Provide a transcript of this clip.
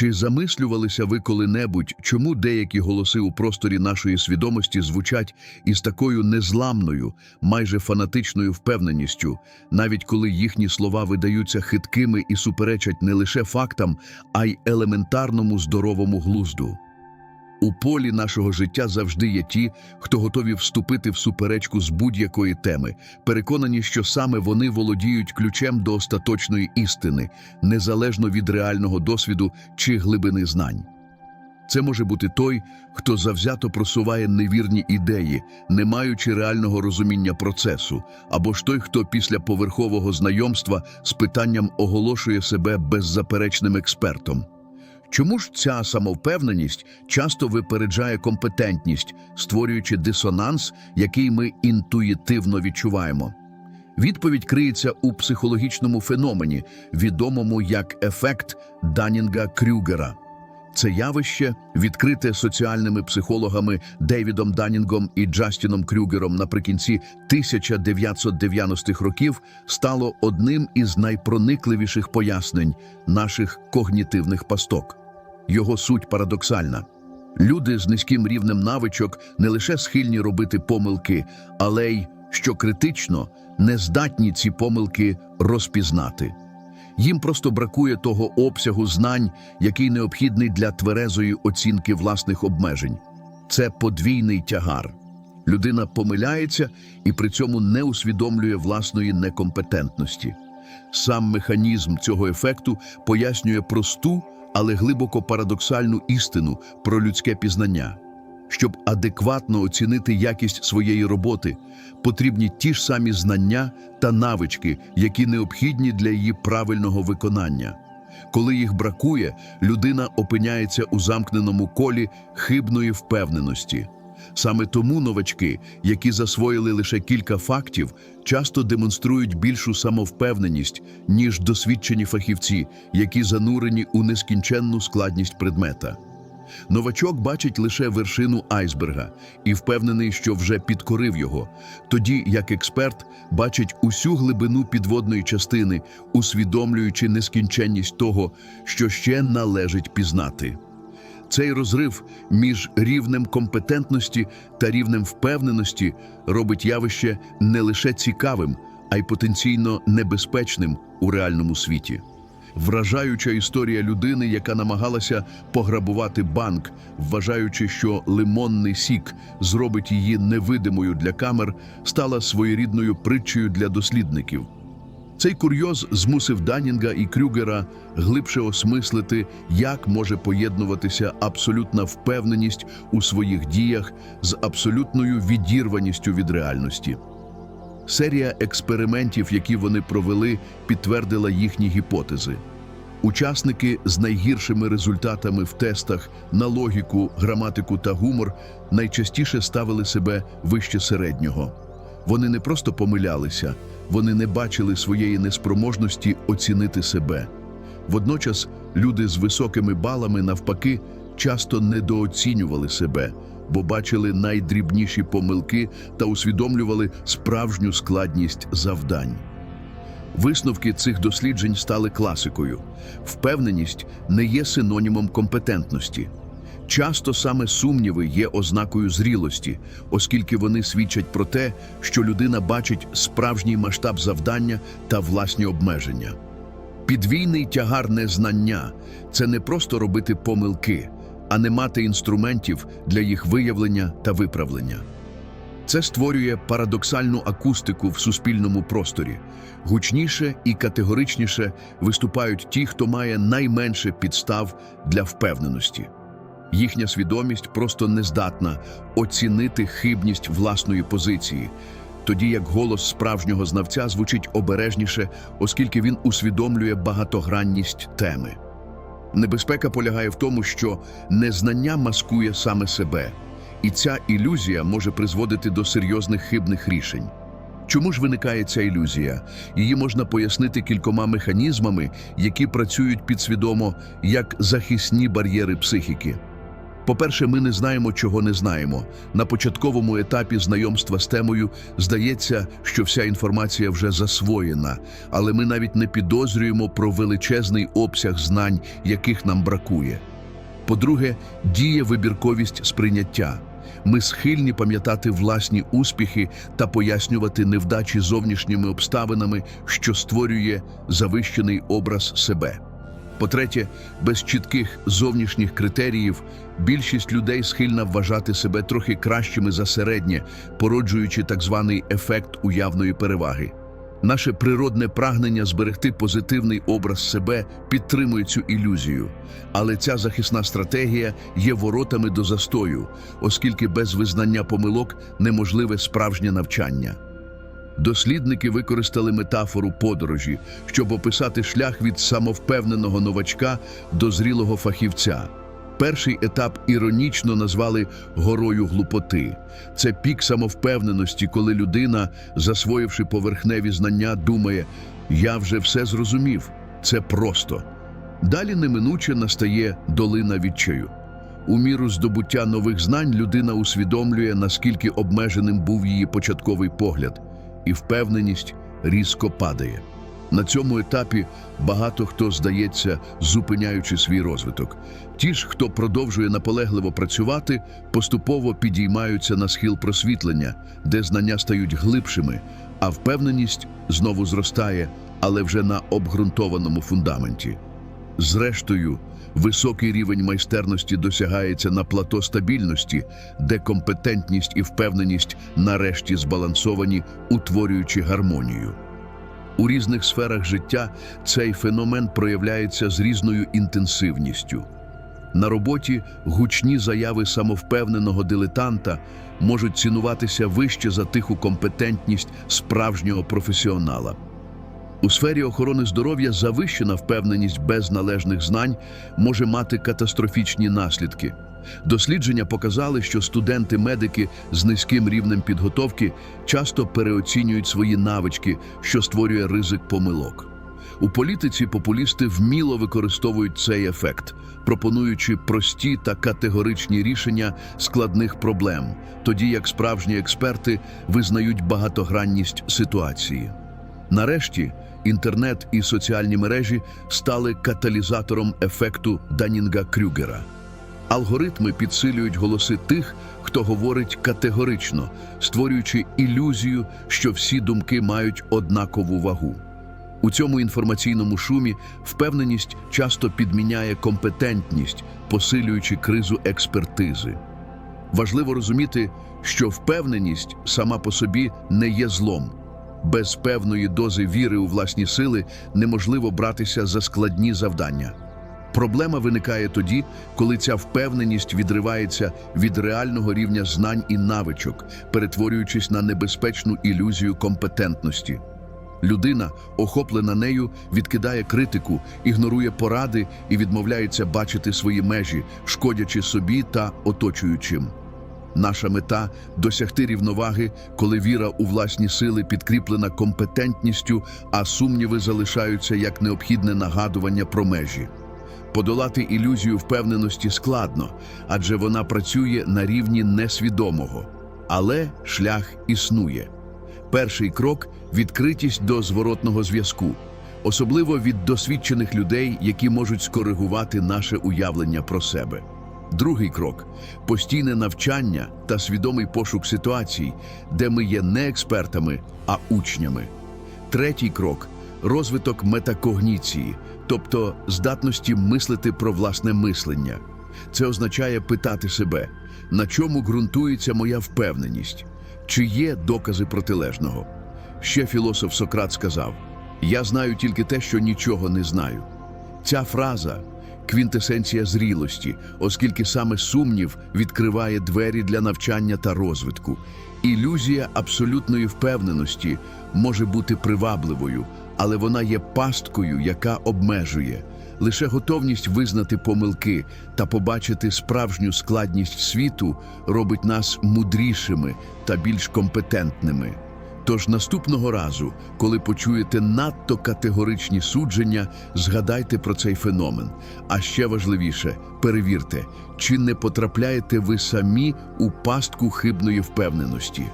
Чи замислювалися ви коли-небудь, чому деякі голоси у просторі нашої свідомості звучать із такою незламною, майже фанатичною впевненістю, навіть коли їхні слова видаються хиткими і суперечать не лише фактам, а й елементарному здоровому глузду? У полі нашого життя завжди є ті, хто готові вступити в суперечку з будь-якої теми, переконані, що саме вони володіють ключем до остаточної істини, незалежно від реального досвіду чи глибини знань. Це може бути той, хто завзято просуває невірні ідеї, не маючи реального розуміння процесу, або ж той, хто після поверхового знайомства з питанням оголошує себе беззаперечним експертом. Чому ж ця самовпевненість часто випереджає компетентність, створюючи дисонанс, який ми інтуїтивно відчуваємо? Відповідь криється у психологічному феномені, відомому як ефект Данінга-Крюгера. Це явище, відкрите соціальними психологами Дейвідом Данінгом і Джастіном Крюгером наприкінці 1990-х років, стало одним із найпроникливіших пояснень наших когнітивних пасток. Його суть парадоксальна. Люди з низьким рівнем навичок не лише схильні робити помилки, але й, що критично, не здатні ці помилки розпізнати. Їм просто бракує того обсягу знань, який необхідний для тверезої оцінки власних обмежень. Це подвійний тягар. Людина помиляється і при цьому не усвідомлює власної некомпетентності. Сам механізм цього ефекту пояснює просту, але глибоко парадоксальну істину про людське пізнання. Щоб адекватно оцінити якість своєї роботи, потрібні ті ж самі знання та навички, які необхідні для її правильного виконання. Коли їх бракує, людина опиняється у замкненому колі хибної впевненості. Саме тому новачки, які засвоїли лише кілька фактів, часто демонструють більшу самовпевненість, ніж досвідчені фахівці, які занурені у нескінченну складність предмета. Новачок бачить лише вершину айсберга і впевнений, що вже підкорив його, тоді як експерт бачить усю глибину підводної частини, усвідомлюючи нескінченність того, що ще належить пізнати. Цей розрив між рівнем компетентності та рівнем впевненості робить явище не лише цікавим, а й потенційно небезпечним у реальному світі. Вражаюча історія людини, яка намагалася пограбувати банк, вважаючи, що лимонний сік зробить її невидимою для камер, стала своєрідною притчею для дослідників. Цей курйоз змусив Данінга і Крюгера глибше осмислити, як може поєднуватися абсолютна впевненість у своїх діях з абсолютною відірваністю від реальності. Серія експериментів, які вони провели, підтвердила їхні гіпотези. Учасники з найгіршими результатами в тестах на логіку, граматику та гумор найчастіше ставили себе вище середнього. Вони не просто помилялися, вони не бачили своєї неспроможності оцінити себе. Водночас люди з високими балами, навпаки, часто недооцінювали себе, бо бачили найдрібніші помилки та усвідомлювали справжню складність завдань. Висновки цих досліджень стали класикою. Впевненість не є синонімом компетентності. Часто саме сумніви є ознакою зрілості, оскільки вони свідчать про те, що людина бачить справжній масштаб завдання та власні обмеження. Підвійний тягар незнання це не просто робити помилки, а не мати інструментів для їх виявлення та виправлення. Це створює парадоксальну акустику в суспільному просторі. Гучніше і категоричніше виступають ті, хто має найменше підстав для впевненості. Їхня свідомість просто не здатна оцінити хибність власної позиції, тоді як голос справжнього знавця звучить обережніше, оскільки він усвідомлює багатогранність теми. Небезпека полягає в тому, що незнання маскує саме себе, і ця ілюзія може призводити до серйозних хибних рішень. Чому ж виникає ця ілюзія? Її можна пояснити кількома механізмами, які працюють підсвідомо як захисні бар'єри психіки. По-перше, ми не знаємо, чого не знаємо. На початковому етапі знайомства з темою здається, що вся інформація вже засвоєна, але ми навіть не підозрюємо про величезний обсяг знань, яких нам бракує. По-друге, діє вибірковість сприйняття. Ми схильні пам'ятати власні успіхи та пояснювати невдачі зовнішніми обставинами, що створює завищений образ себе. По-третє, без чітких зовнішніх критеріїв більшість людей схильна вважати себе трохи кращими за середнє, породжуючи так званий ефект уявної переваги. Наше природне прагнення зберегти позитивний образ себе підтримує цю ілюзію. Але ця захисна стратегія є воротами до застою, оскільки без визнання помилок неможливе справжнє навчання. Дослідники використали метафору подорожі, щоб описати шлях від самовпевненого новачка до зрілого фахівця. Перший етап іронічно назвали горою глупоти. Це пік самовпевненості, коли людина, засвоївши поверхневі знання, думає: Я вже все зрозумів, це просто. Далі неминуче настає долина відчаю. У міру здобуття нових знань людина усвідомлює, наскільки обмеженим був її початковий погляд, і впевненість різко падає. На цьому етапі багато хто здається, зупиняючи свій розвиток. Ті ж, хто продовжує наполегливо працювати, поступово підіймаються на схил просвітлення, де знання стають глибшими, а впевненість знову зростає, але вже на обґрунтованому фундаменті. Зрештою, високий рівень майстерності досягається на плато стабільності, де компетентність і впевненість нарешті збалансовані, утворюючи гармонію. У різних сферах життя цей феномен проявляється з різною інтенсивністю. На роботі гучні заяви самовпевненого дилетанта можуть цінуватися вище за тиху компетентність справжнього професіонала. У сфері охорони здоров'я завищена впевненість без належних знань може мати катастрофічні наслідки. Дослідження показали, що студенти-медики з низьким рівнем підготовки часто переоцінюють свої навички, що створює ризик помилок. У політиці популісти вміло використовують цей ефект, пропонуючи прості та категоричні рішення складних проблем, тоді як справжні експерти визнають багатогранність ситуації. Нарешті інтернет і соціальні мережі стали каталізатором ефекту Данінга-Крюгера. Алгоритми підсилюють голоси тих, хто говорить категорично, створюючи ілюзію, що всі думки мають однакову вагу. У цьому інформаційному шумі впевненість часто підміняє компетентність, посилюючи кризу експертизи. Важливо розуміти, що впевненість сама по собі не є злом. Без певної дози віри у власні сили неможливо братися за складні завдання. Проблема виникає тоді, коли ця впевненість відривається від реального рівня знань і навичок, перетворюючись на небезпечну ілюзію компетентності. Людина, охоплена нею, відкидає критику, ігнорує поради і відмовляється бачити свої межі, шкодячи собі та оточуючим. Наша мета досягти рівноваги, коли віра у власні сили підкріплена компетентністю, а сумніви залишаються як необхідне нагадування про межі. Подолати ілюзію впевненості складно, адже вона працює на рівні несвідомого. Але шлях існує. Перший крок відкритість до зворотного зв'язку, особливо від досвідчених людей, які можуть скоригувати наше уявлення про себе. Другий крок постійне навчання та свідомий пошук ситуацій, де ми є не експертами, а учнями. Третій крок розвиток метакогніції, тобто здатності мислити про власне мислення. Це означає питати себе, на чому ґрунтується моя впевненість, чи є докази протилежного. Ще філософ Сократ сказав: Я знаю тільки те, що нічого не знаю. Ця фраза квінтесенція зрілості, оскільки саме сумнів відкриває двері для навчання та розвитку. Ілюзія абсолютної впевненості може бути привабливою, але вона є пасткою, яка обмежує. Лише готовність визнати помилки та побачити справжню складність світу робить нас мудрішими та більш компетентними. Тож наступного разу, коли почуєте надто категоричні судження, згадайте про цей феномен. А ще важливіше, перевірте, чи не потрапляєте ви самі у пастку хибної впевненості.